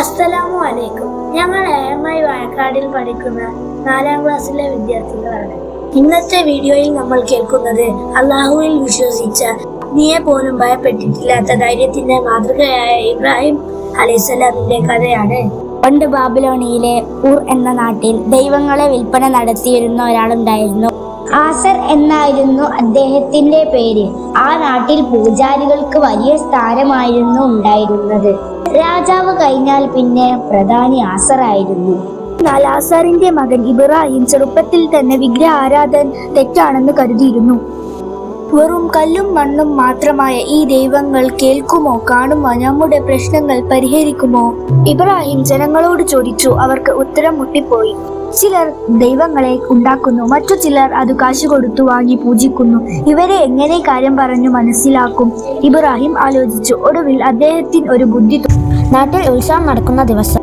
അസ്സലാമു അലൈക്കും ഞങ്ങൾ ഐ വയക്കാടിൽ പഠിക്കുന്ന നാലാം ക്ലാസ്സിലെ വിദ്യാർത്ഥികളാണ്. ഇന്നത്തെ വീഡിയോയിൽ നമ്മൾ കേൾക്കുന്നത് അള്ളാഹുവിൽ വിശ്വസിച്ച നീയെ പോലും ഭയപ്പെട്ടിട്ടില്ലാത്ത ധൈര്യത്തിന്റെ മാതൃകയായ ഇബ്രാഹിം അലൈസലാമിന്റെ കഥയാണ്. പണ്ട് ബാബിലോണിയിലെ ഊർ എന്ന നാട്ടിൽ ദൈവങ്ങളെ വിൽപ്പന നടത്തിയിരുന്ന ഒരാളുണ്ടായിരുന്നു. ആസർ എന്നായിരുന്നു അദ്ദേഹത്തിന്റെ പേര്. ആ നാട്ടിൽ പൂജാരികൾക്ക് വലിയ സ്ഥാനമായിരുന്നു ഉണ്ടായിരുന്നത്. രാജാവ് കഴിഞ്ഞാൽ പിന്നെ പ്രധാനി ആസറായിരുന്നു. എന്നാൽ ആസാറിന്റെ മകൻ ഇബ്രാഹിം ചെറുപ്പത്തിൽ തന്നെ വിഗ്രഹ ആരാധൻ തെറ്റാണെന്ന് കരുതിയിരുന്നു. വെറും കല്ലും മണ്ണും മാത്രമായ ഈ ദൈവങ്ങൾ കേൾക്കുമോ കാണുമോ നമ്മുടെ പ്രശ്നങ്ങൾ പരിഹരിക്കുമോ? ഇബ്രാഹിം ജനങ്ങളോട് ചോദിച്ചു അവർക്ക് ഉത്തരം മുട്ടിപ്പോയി. ചിലർ ദൈവങ്ങളെ ഉണ്ടാക്കുന്നു മറ്റു ചിലർ അത് കാശ് കൊടുത്തു വാങ്ങി പൂജിക്കുന്നു. ഇവരെ എങ്ങനെ കാര്യം പറഞ്ഞു മനസ്സിലാക്കും? ഇബ്രാഹിം ആലോചിച്ചു ഒടുവിൽ അദ്ദേഹത്തിന് ഒരു ബുദ്ധി. നാട്ടിൽ ഉത്സവം നടക്കുന്ന ദിവസം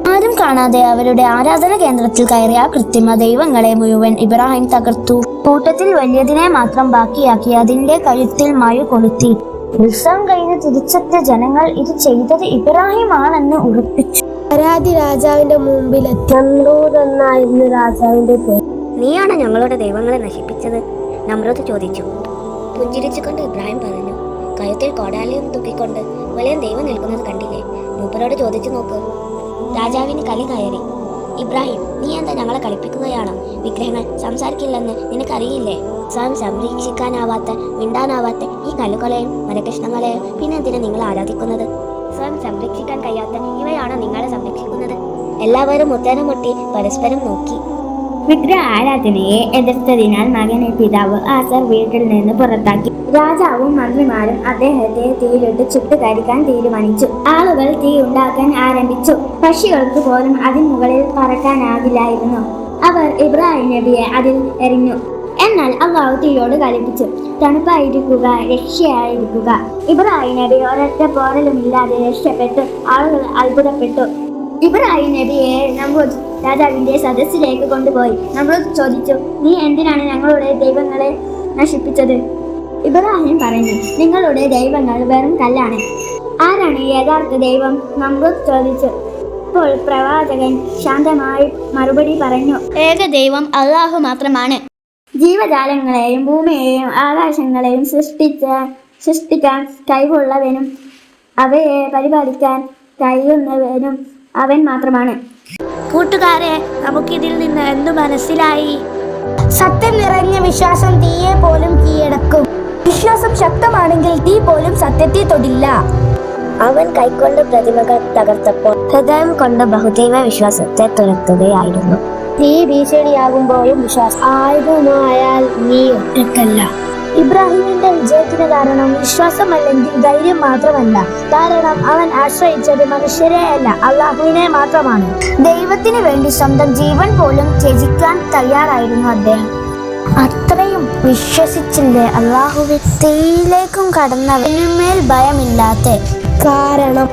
കാണാതെ അവരുടെ ആരാധന കേന്ദ്രത്തിൽ കയറിയ ആ കൃത്രിമ ദൈവങ്ങളെ മുഴുവൻ ഇബ്രാഹിം തകർത്തു. കൂട്ടത്തിൽ വലിയതിനെ മാത്രം ബാക്കിയാക്കി അതിന്റെ കഴുത്തിൽ മഴ കൊളുത്തി. ഉത്സവം കഴിഞ്ഞ് തിരിച്ചെത്തിയ ജനങ്ങൾ ഇത് ചെയ്തത് ഇബ്രാഹിം ആണെന്ന് ഉറപ്പിച്ചു. പരാതി രാജാവിന്റെ മുമ്പിൽ നമ്രൂദ് എന്നായിരുന്നു രാജാവിന്റെ പേര്. നീയാണ് ഞങ്ങളുടെ ദൈവങ്ങളെ നശിപ്പിച്ചത്? നമ്രത് ചോദിച്ചു. പുഞ്ചിരിച്ചുകൊണ്ട് ഇബ്രാഹിം പറഞ്ഞു കഴുത്തിൽ കോടാലിയും തുക്കിക്കൊണ്ട് വലിയ ദൈവം നിൽക്കുന്നത് കണ്ടില്ലേ? മൂപ്പരോട് ചോദിച്ചു നോക്ക്. രാജാവിന് കലി കയറി. ഇബ്രാഹിം നീ എന്താ ഞങ്ങളെ കളിപ്പിക്കുകയാണോ? വിഗ്രഹങ്ങൾ സംസാരിക്കില്ലെന്ന് നിനക്കറിയില്ലേ? സ്വയം സംരക്ഷിക്കാനാവാത്ത മിണ്ടാനാവാത്ത ഈ കല്ലുകളെയും മരകൃഷ്ണങ്ങളെയും പിന്നെ എന്തിനാ നിങ്ങൾ ആരാധിക്കുന്നത്? സ്വയം സംരക്ഷിക്കാൻ കഴിയാത്ത ഇവയാണോ നിങ്ങളെ സംരക്ഷിക്കുന്നത്. എല്ലാവരും മുത്തേനം മുട്ടി പരസ്പരം നോക്കി. വിഗ്രഹ ആരാധനയെ എതിർത്തതിനാൽ മകനെ പിതാവ് ആസർ വീട്ടിൽ നിന്ന് പുറത്താക്കി. രാജാവും മന്ത്രിമാരും അദ്ദേഹത്തെ തീയിലിട്ട് ചുട്ടുകരിക്കാൻ തീരുമാനിച്ചു. ആളുകൾ തീ ഉണ്ടാക്കാൻ ആരംഭിച്ചു. പക്ഷികൾക്ക് പോലും അതിന് മുകളിൽ പറക്കാനാകില്ലായിരുന്നു. അവർ ഇബ്രാഹിം നബിയെ അതിൽ എറിഞ്ഞു. എന്നാൽ അള്ളാഹു തീയോട് കലിപ്പിച്ചു തണുപ്പായിരിക്കുക രക്ഷയായിരിക്കുക. ഇബ്രാഹിം നബി ഒരൊറ്റ പോരലുമില്ലാതെ രക്ഷപ്പെട്ടു. ആളുകൾ അത്ഭുതപ്പെട്ടു. ഇബ്രാഹിം നബിയെ നമ്രൂദ് രാജാവിന്റെ സദസ്സിലേക്ക് കൊണ്ടുപോയി. നമ്മൾ ചോദിച്ചു നീ എന്തിനാണ് ഞങ്ങളുടെ ദൈവങ്ങളെ നശിപ്പിച്ചത്? ഇബ്രാഹിം പറഞ്ഞു നിങ്ങളുടെ ദൈവങ്ങൾ വെറും കല്ലാണ്. ആരാണ് യഥാർത്ഥ ദൈവം? നമ്മൾ ചോദിച്ചു. അപ്പോൾ പ്രവാചകൻ ശാന്തമായി മറുപടി പറഞ്ഞു ഏക ദൈവം അള്ളാഹു മാത്രമാണ്. ജീവജാലങ്ങളെയും ഭൂമിയെയും ആകാശങ്ങളെയും സൃഷ്ടിച്ച സൃഷ്ടിക്കാൻ കഴിവുള്ളവനും അവയെ പരിപാലിക്കാൻ കഴിയുന്നവനും അവൻ മാത്രമാണ്. കൂട്ടുകാരെ നമുക്കിതിൽ നിന്ന് എന്തു മനസ്സിലായി? സത്യം നിറഞ്ഞ വിശ്വാസം തീയെ പോലും കീഴടക്കും. വിശ്വാസം ശക്തമാണെങ്കിൽ തീ പോലും സത്യത്തെ തൊടില്ല. അവൻ കൈക്കൊണ്ട് പ്രതിമകൾ തകർത്തപ്പോൾ ഹൃദയം കൊണ്ട് ബഹുദൈവ വിശ്വാസത്തെ തുരത്തുകയായിരുന്നു. തീ ഭീഷണിയാകുമ്പോഴും വിശ്വാസം ആയുധമായാൽ നീ ഒറ്റക്കല്ല ഇബ്രാഹിമിന്റെ വിജയത്തിന് കാരണം വിശ്വാസമല്ലെങ്കിൽ ധൈര്യം മാത്രമല്ല. കാരണം അവൻ ആശ്രയിച്ചത് മനുഷ്യരെ അല്ല അള്ളാഹുവിനെ മാത്രമാണ്. ദൈവത്തിന് വേണ്ടി സ്വന്തം ജീവൻ പോലും ത്യജിക്കാൻ തയ്യാറായിരുന്നു അദ്ദേഹം. അത്രയും വിശ്വസിച്ചില്ലേ അള്ളാഹുവെ തീയിലേക്കും കടന്നവനുമേൽ ഭയമില്ലാത്ത കാരണം?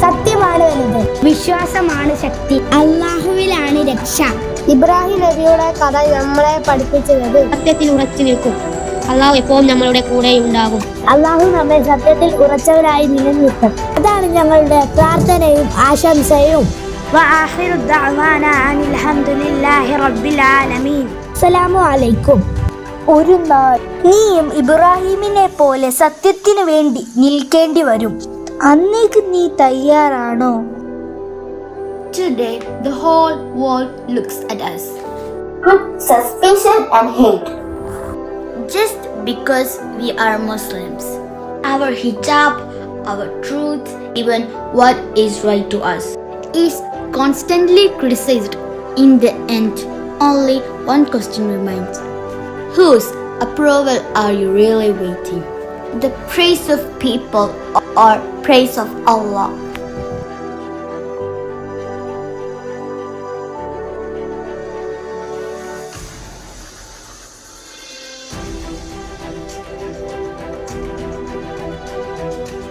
സത്യമാണ് വലുത്. വിശ്വാസമാണ് ശക്തി. അള്ളാഹുവിലാണ് രക്ഷ. ഇബ്രാഹിം നബിയുടെ കഥ നമ്മളെ പഠിപ്പിച്ചത്. സത്യത്തിൽ ഉറച്ചു നിൽക്കും. അള്ളാഹു എപ്പോഴും നമ്മളുടെ കൂടെ ഉണ്ടാകും അള്ളാഹു നമ്മെ സത്യത്തിൽ ഉറച്ചവരായി നിലനിർത്തും. അതാണ് ഞങ്ങളുടെ പ്രാർത്ഥനയും ആശംസയും. അലൈക്കും. ഒരു നാൾ നീയും ഇബ്രാഹിമിനെ പോലെ സത്യത്തിനു വേണ്ടി നിൽക്കേണ്ടി വരും. അന്നേക്ക് നീ തയ്യാറാണോ? Today, the whole world looks at us. Suspicion and hate. Just because we are Muslims. Our hijab, our truth, even what is right to us, is constantly criticized. In the end, only one question remains Whose approval are you really waiting? The praise of people or praise of Allah?